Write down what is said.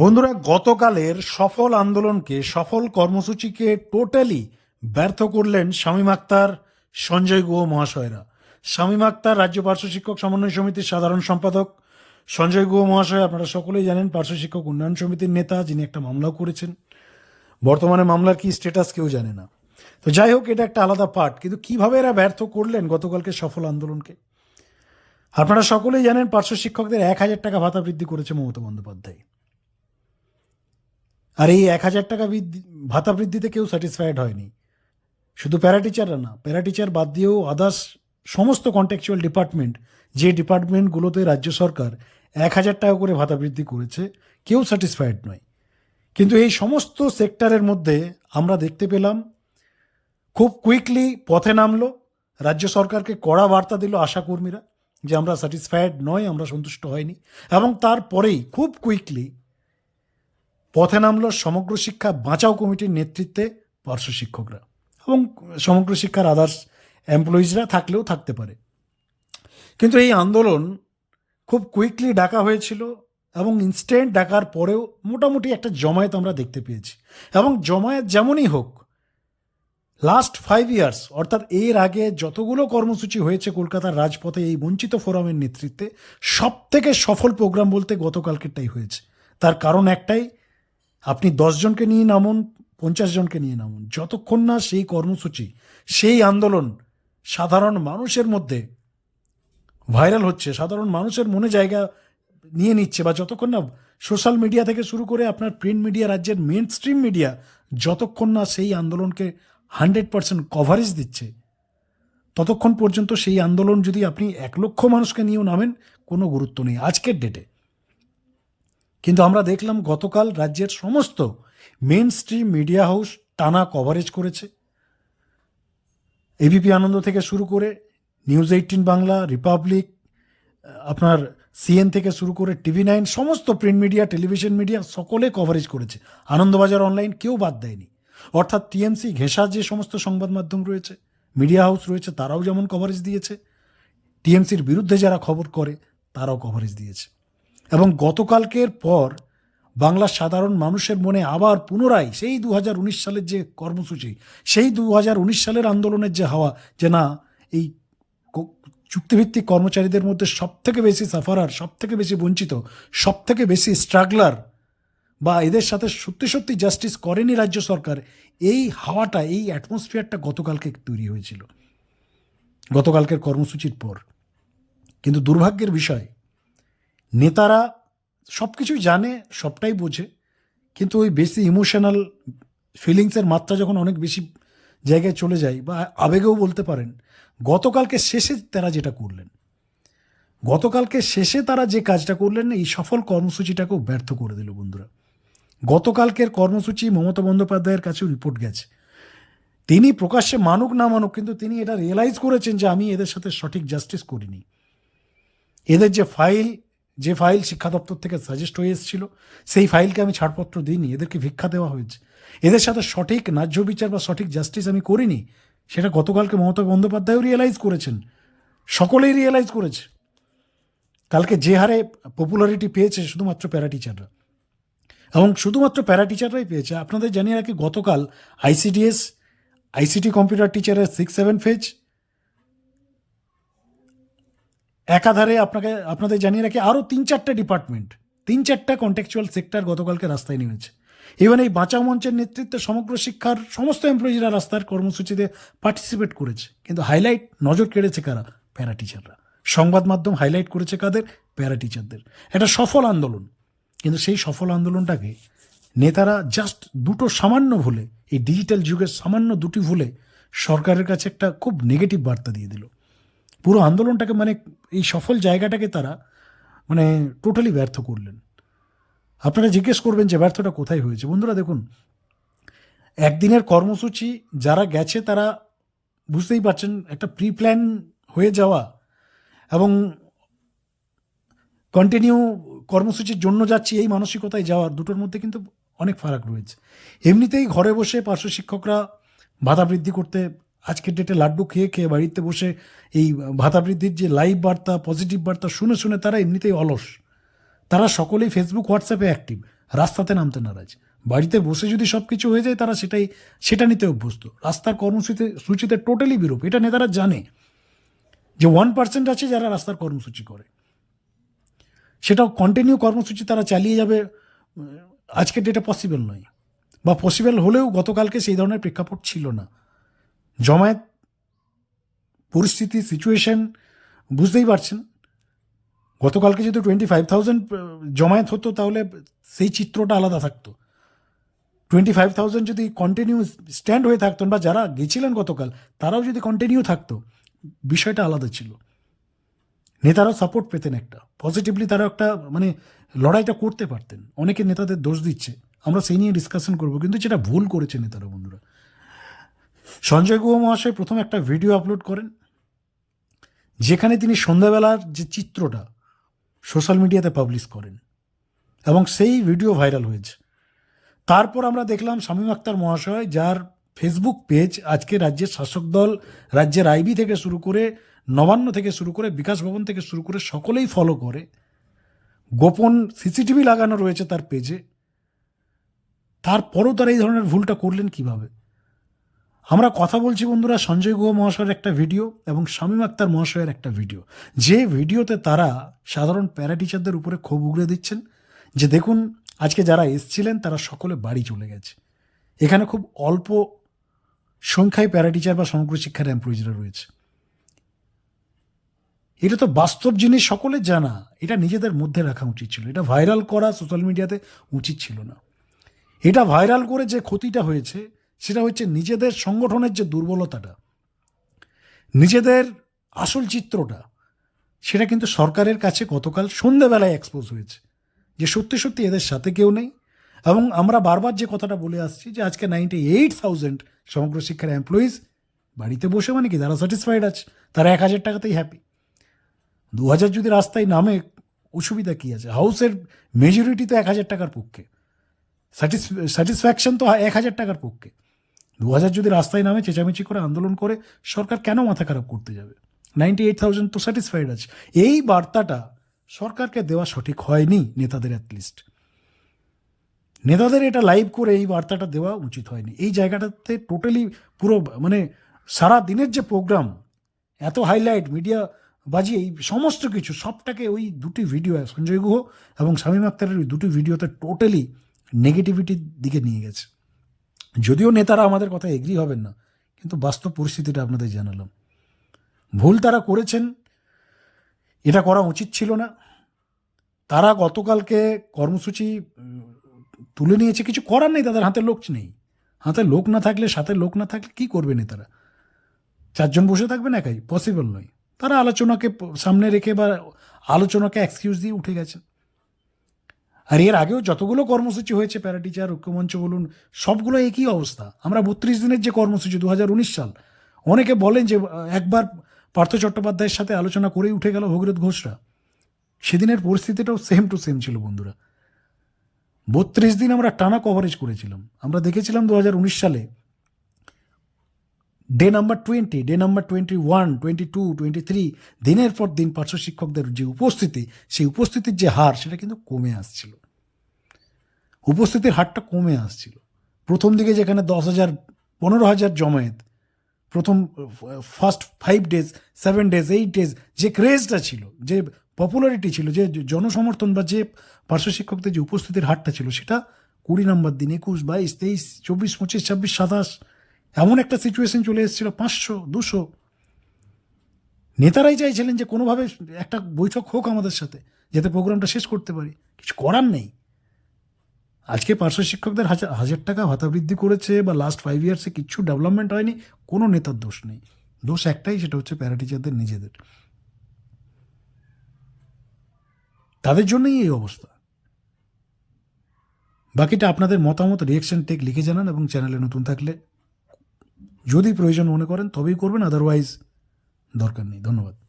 বন্ধুরা, গতকালের সফল আন্দোলনকে সফল কর্মসূচিকে টোটালি ব্যর্থ করলেন শামীম আক্তার, সঞ্জয় গুহ মহাশয়রা। শামীম আক্তার রাজ্য পার্শ্ব শিক্ষক সমন্বয় সমিতির সাধারণ সম্পাদক। সঞ্জয় গুহ মহাশয় আপনারা সকলেই জানেন, পার্শ্ব শিক্ষক উন্নয়ন সমিতির নেতা যিনি একটা মামলাও করেছেন। বর্তমানে মামলার কি স্ট্যাটাস কেউ জানে না। তো যাই হোক, এটা একটা আলাদা পার্ট কিন্তু কীভাবে এরা ব্যর্থ করলেন গতকালকে সফল আন্দোলনকে? আপনারা সকলেই জানেন, পার্শ্ব শিক্ষকদের এক হাজার টাকা ভাতা বৃদ্ধি করেছে মমতা বন্দ্যোপাধ্যায়। আর এই এক হাজার টাকা ভাতা বৃদ্ধিতে কেউ স্যাটিসফাইড হয়নি। শুধু প্যারা টিচাররা না প্যারা টিচার বাদ দিয়েও আদার্স সমস্ত কন্ট্যাকচুয়াল ডিপার্টমেন্ট যে ডিপার্টমেন্টগুলোতে রাজ্য সরকার এক হাজার টাকা করে ভাতা বৃদ্ধি করেছে, কেউ স্যাটিসফাইড নয়। কিন্তু এই সমস্ত সেক্টরের মধ্যে আমরা দেখতে পেলাম, খুব কুইকলি পথে নামলো, রাজ্য সরকারকে কড়া বার্তা দিল আশাকর্মীরা যে আমরা স্যাটিসফাইড নয়, আমরা সন্তুষ্ট হয়নি। এবং তারপরেই খুব কুইকলি পথে নামলো সমগ্র শিক্ষা বাঁচাও কমিটির নেতৃত্বে পার্শ্ব শিক্ষকরা এবং সমগ্র শিক্ষার আদার্স এমপ্লয়িজরা থাকলেও থাকতে পারে। কিন্তু এই আন্দোলন খুব কুইকলি ডাকা হয়েছিল এবং ইনস্ট্যান্ট ডাকার পরেও মোটামুটি একটা জমায়েত আমরা দেখতে পেয়েছি এবং জমায়েত যেমনই হোক লাস্ট ফাইভ ইয়ার্স অর্থাৎ এর আগে যতগুলো কর্মসূচি হয়েছে কলকাতার রাজপথে এই বঞ্চিত ফোরামের নেতৃত্বে সব থেকে সফল প্রোগ্রাম বলতে গতকালকেরটাই হয়েছে। তার কারণ একটাই আপনি দশজনকে নিয়ে নামুন, পঞ্চাশ জনকে নিয়ে নামুন। যতক্ষণ না সেই কর্মসূচি, সেই আন্দোলন সাধারণ মানুষের মধ্যে ভাইরাল হচ্ছে, সাধারণ মানুষের মনে জায়গা নিয়ে নিচ্ছে বা যতক্ষণ না সোশ্যাল মিডিয়া থেকে শুরু করে আপনার প্রিন্ট মিডিয়া, রাজ্যের মেন স্ট্রিম মিডিয়া যতক্ষণ না সেই আন্দোলনকে হান্ড্রেড পার্সেন্ট কভারেজ দিচ্ছে, ততক্ষণ পর্যন্ত সেই আন্দোলন যদি আপনি এক লক্ষ মানুষকে নিয়েও নামেন, কোনো গুরুত্ব নেই। আজকের ডেটে কিন্তু আমরা দেখলাম গতকাল রাজ্যের সমস্ত মেন স্ট্রিম মিডিয়া হাউস টানা কভারেজ করেছে। এবিপি আনন্দ থেকে শুরু করে নিউজ এইটিন বাংলা রিপাবলিক আপনার সিএন থেকে শুরু করে টিভি নাইন সমস্ত প্রিন্ট মিডিয়া টেলিভিশন মিডিয়া সকলে কভারেজ করেছে। আনন্দবাজার অনলাইন কেউ বাদ দেয়নি। অর্থাৎ টিএমসি ঘেঁষা যে সমস্ত সংবাদ মাধ্যম রয়েছে মিডিয়া হাউস রয়েছে, তারাও যেমন কভারেজ দিয়েছে টিএমসির বিরুদ্ধে যারা খবর করে, তারাও কভারেজ দিয়েছে। এবং গতকালকের পর বাংলার সাধারণ মানুষের মনে আবার পুনরায় সেই দু হাজার উনিশ সালের যে কর্মসূচি, সেই দু হাজার উনিশ সালের আন্দোলনের যে হাওয়া, যে না, এই চুক্তিভিত্তিক কর্মচারীদের মধ্যে সব থেকে বেশি সাফারার সব থেকে বেশি বঞ্চিত সব থেকে বেশি স্ট্রাগলার বা এদের সাথে সত্যি সত্যি জাস্টিস করেনি রাজ্য সরকার, এই হাওয়াটা, এই অ্যাটমসফিয়ারটা গতকালকে তৈরি হয়েছিল। গতকালকের কর্মসূচির পর। কিন্তু দুর্ভাগ্যের বিষয় নেতারা সব কিছুই জানে, সবটাই বোঝে, কিন্তু ওই বেশি ইমোশনাল ফিলিংসের মাত্রা যখন অনেক বেশি জায়গায় চলে যায় বা আবেগেও বলতে পারেন, গতকালকে শেষে তারা যেটা করলেন। গতকালকে শেষে তারা যে কাজটা করলেন, এই সফল কর্মসূচিটাকেও ব্যর্থ করে দিল বন্ধুরা। গতকালকের কর্মসূচি মমতা বন্দ্যোপাধ্যায়ের কাছেও রিপোর্ট গেছে। তিনি প্রকাশ্যে মানুক না মানুক, কিন্তু তিনি এটা রিয়েলাইজ করেছেন যে আমি এদের সাথে সঠিক জাস্টিস করিনি। এদের যে ফাইল যে ফাইল শিক্ষা দপ্তর থেকে সাজেস্ট হয়ে এসেছিল, সেই ফাইলকে আমি ছাড়পত্র দিইনি, এদেরকে ভিক্ষা দেওয়া হয়েছে। এদের সাথে সঠিক ন্যায্য বিচার বা সঠিক জাস্টিস আমি করিনি, সেটা গতকালকে মমতা বন্দ্যোপাধ্যায়ও রিয়েলাইজ করেছেন। সকলেই রিয়েলাইজ করেছে। কালকে যে হারে পপুলারিটি পেয়েছে শুধুমাত্র প্যারা টিচাররা এবং শুধুমাত্র প্যারা টিচাররাই পেয়েছে। আপনাদের জানিয়ে রাখি, গতকাল আইসিডিএস আইসিটি কম্পিউটার টিচারের সিক্স সেভেন ফেজ একাধারে আপনাকে, আপনাদের জানিয়ে রাখি আরও তিন চারটে ডিপার্টমেন্ট তিন চারটা কন্টেকচুয়াল সেক্টর গতকালকে রাস্তায় নেমেছে। ইভেন এই বাঁচাও মঞ্চের নেতৃত্বে সমগ্র শিক্ষার সমস্ত এমপ্লয়িজরা রাস্তার কর্মসূচিতে পার্টিসিপেট করেছে। কিন্তু হাইলাইট নজর কেড়েছে কারা? প্যারা টিচাররা সংবাদ মাধ্যম হাইলাইট করেছে কাদের? প্যারা টিচারদের একটা সফল আন্দোলন। কিন্তু সেই সফল আন্দোলনটাকে নেতারা জাস্ট দুটো সামান্য ভুলে, এই ডিজিটাল যুগের সামান্য দুটি ভুলে সরকারের কাছে একটা খুব নেগেটিভ বার্তা দিয়ে দিল। পুরো আন্দোলনটাকে মানে এই সফল জায়গাটাকে তারা মানে টোটালি ব্যর্থ করলেন। আপনারা জিজ্ঞেস করবেন যে ব্যর্থটা কোথায় হয়েছে? বন্ধুরা দেখুন, একদিনের কর্মসূচি যারা গেছে তারা বুঝতেই পারছেন একটা প্রি প্ল্যান হয়ে যাওয়া এবং কন্টিনিউ কর্মসূচির জন্য যাচ্ছি এই মানসিকতায় যাওয়ার দুটোর মধ্যে কিন্তু অনেক ফারাক রয়েছে। এমনিতেই ঘরে বসে পার্শ্ব শিক্ষকরা ভাতা বৃদ্ধি করতে আজকের ডেটে লাড্ডু খেয়ে খেয়ে বাড়িতে বসে এই ভাতা বৃদ্ধির যে লাইভ বার্তা পজিটিভ বার্তা, শুনে শুনে তারা এমনিতেই অলস। তারা সকলেই ফেসবুক হোয়াটসঅ্যাপে অ্যাক্টিভ রাস্তাতে নামতে নারাজ। বাড়িতে বসে যদি সব কিছু হয়ে যায়, তারা সেটাই, সেটা নিতে অভ্যস্ত। রাস্তার কর্মসূচিতে, সূচিতে টোটালি বিরূপ। এটা নেতারা জানে যে ওয়ান পার্সেন্ট আছে যারা রাস্তার কর্মসূচি করে। সেটাও কন্টিনিউ কর্মসূচি তারা চালিয়ে যাবে, আজকের ডেটে পসিবল নয়। বা পসিবল হলেও গতকালকে সেই ধরনের প্রেক্ষাপট ছিল না। জমায়েত, পরিস্থিতি সিচুয়েশন বুঝতেই পারছেন। গতকালকে যদি টোয়েন্টি ফাইভ থাউজেন্ড জমায়েত হতো, তাহলে সেই চিত্রটা আলাদা থাকতো। টোয়েন্টি ফাইভ থাউজেন্ড যদি কন্টিনিউ স্ট্যান্ড হয়ে থাকতেন, বা যারা গেছিলেন গতকাল, তারাও যদি কন্টিনিউ থাকতো, বিষয়টা আলাদা ছিল। নেতারাও সাপোর্ট পেতেন একটা। পজিটিভলি তারা একটা মানে লড়াইটা করতে পারতেন। অনেকে নেতাদের দোষ দিচ্ছে। আমরা সেই নিয়ে ডিসকাশন করব, কিন্তু যেটা ভুল করেছে নেতারা, বন্ধুরা সঞ্জয় গুহ মহাশয় প্রথম একটা ভিডিও আপলোড করেন, যেখানে তিনি সন্ধ্যাবেলার যে চিত্রটা সোশ্যাল মিডিয়াতে পাবলিশ করেন, এবং সেই ভিডিও ভাইরাল হয়েছে। তারপর আমরা দেখলাম শামীম আক্তার মহাশয়, যার ফেসবুক পেজ আজকে রাজ্যের শাসক দল, রাজ্যের আইবি থেকে শুরু করে নবান্ন থেকে শুরু করে বিকাশ ভবন থেকে শুরু করে সকলেই ফলো করে। গোপন সিসিটিভি লাগানো রয়েছে তার পেজে তারপরও তারা এই ধরনের ভুলটা করলেন কীভাবে? আমরা কথা বলছি বন্ধুরা সঞ্জয় গুহ মহাশয়ের একটা ভিডিও এবং শামীম আক্তার মহাশয়ের একটা ভিডিও। যে ভিডিওতে তারা সাধারণ প্যারা টিচারদের উপরে ক্ষোভ উগড়ে দিচ্ছেন, যে দেখুন, আজকে যারা এসছিলেন, তারা সকলে বাড়ি চলে গেছে। এখানে খুব অল্প সংখ্যায় প্যারা টিচার বা সমগ্র শিক্ষার এমপ্লয়িজরা রয়েছে। এটা তো বাস্তব জিনিস সকলের জানা। এটা নিজেদের মধ্যে রাখা উচিত ছিল। এটা ভাইরাল করা সোশ্যাল মিডিয়াতে উচিত ছিল না। এটা ভাইরাল করে যে ক্ষতিটা হয়েছে সেটা হচ্ছে নিজেদের সংগঠনের যে দুর্বলতাটা, নিজেদের আসল চিত্রটা, সেটা কিন্তু সরকারের কাছে গতকাল সন্ধ্যেবেলায় এক্সপোজ হয়েছে যে সত্যি সত্যি এদের সাথে কেউ নেই। এবং আমরা বারবার যে কথাটা বলে আসছি যে আজকে নাইনটি এইট থাউজেন্ড সমগ্র শিক্ষার এমপ্লয়িজ বাড়িতে বসে মানে কি? তারা স্যাটিসফাইড আছে, তারা এক হাজার টাকাতেই হ্যাপি দু হাজার যদি রাস্তায় নামে, অসুবিধা কী আছে? হাউসের মেজরিটি তো এক হাজার টাকার পক্ষে। স্যাটিসফ্যাকশন তো এক হাজার টাকার পক্ষে। দু হাজার যদি রাস্তায় নামে, চেঁচামেচি করে, আন্দোলন করে, সরকার কেন মাথা খারাপ করতে যাবে? নাইনটি এইট থাউজেন্ড তো স্যাটিসফাইড আছে। এই বার্তাটা সরকারকে দেওয়া সঠিক হয়নি, নেতাদের অ্যাটলিস্ট নেতাদের এটা লাইভ করে এই বার্তাটা দেওয়া উচিত হয়নি। এই জায়গাটাতে টোটালি পুরো মানে সারা দিনের যে প্রোগ্রাম এত হাইলাইট মিডিয়া বাজি, এই সমস্ত কিছু, সবটাকে ওই দুটি ভিডিও সঞ্জয় গুহ এবং শামীম আক্তারের ওই দুটি ভিডিওতে টোটালি নেগেটিভিটির দিকে নিয়ে গেছে। যদিও নেতারা আমাদের কথা এগ্রি হবেন না, কিন্তু বাস্তব পরিস্থিতিটা আপনাদের জানালাম। ভুল তারা করেছেন, এটা করা উচিত ছিল না। তারা গতকালকে কর্মসূচি তুলে নিয়েছে, কিছু করার নেই, তাদের হাতে লোক নেই। হাতে লোক না থাকলে, সাথে লোক না থাকলে কি করবে নেতারা? চারজন বসে থাকবেন একাই পসিবল নয়। তারা আলোচনাকে সামনে রেখে বা আলোচনাকে এক্সকিউজ দিয়ে উঠে গেছেন। আর এর আগেও যতগুলো কর্মসূচি হয়েছে প্যারা টিচার ঐক্যমঞ্চ বলুন, সবগুলো একই অবস্থা। আমরা বত্রিশ দিনের যে কর্মসূচি দু সাল, অনেকে বলেন যে, একবার পার্থ চট্টোপাধ্যায়ের সাথে আলোচনা করেই উঠে গেল ভগীরথ ঘোষরা। সেদিনের পরিস্থিতিটাও সেম টু সেম ছিল বন্ধুরা। বত্রিশ দিন আমরা টানা কভারেজ করেছিলাম। আমরা দেখেছিলাম দু হাজার উনিশ সালে day number twenty day number twenty one twenty two twenty three দিনের পর দিন পার্শ্ব শিক্ষকদের যে উপস্থিতি, সেই উপস্থিতির যে হার, সেটা কিন্তু কমে আসছিল। উপস্থিতির হারটা কমে আসছিল। প্রথম দিকে যেখানে দশ হাজার, পনেরো হাজার জমায়েত, প্রথম first five days seven days eight days যে ক্রেজটা ছিল, যে পপুলারিটি ছিল, যে জনসমর্থন বা যে পার্শ্ব শিক্ষকদের যে উপস্থিতির হারটা ছিল, সেটা কুড়ি নম্বর দিন, একুশ, বাইশ, তেইশ, চব্বিশ, পঁচিশ, ছাব্বিশ, সাতাশ এমন একটা সিচুয়েশন চলে এসেছিল, পাঁচশো, দুশো। নেতারাই চাইছিলেন যে কোনোভাবে একটা বৈঠক হোক আমাদের সাথে, যাতে প্রোগ্রামটা শেষ করতে পারি। কিছু করার নেই। আজকে পার্শ্ব শিক্ষকদের হাজার হাজার টাকা ভাতা বৃদ্ধি করেছে বা লাস্ট ফাইভ ইয়ার্সে কিচ্ছু ডেভেলপমেন্ট হয়নি, কোনো নেতার দোষ নেই। দোষ একটাই, সেটা হচ্ছে প্যারা টিচারদের নিজেদের। তাদের জন্যই এই অবস্থা। বাকিটা আপনাদের মতামত রিয়েকশন টেক লিখে জানান এবং চ্যানেলে নতুন থাকলে যদি প্রয়োজন মনে করেন তবেই করবেন আদারওয়াইজ দরকার নেই। ধন্যবাদ।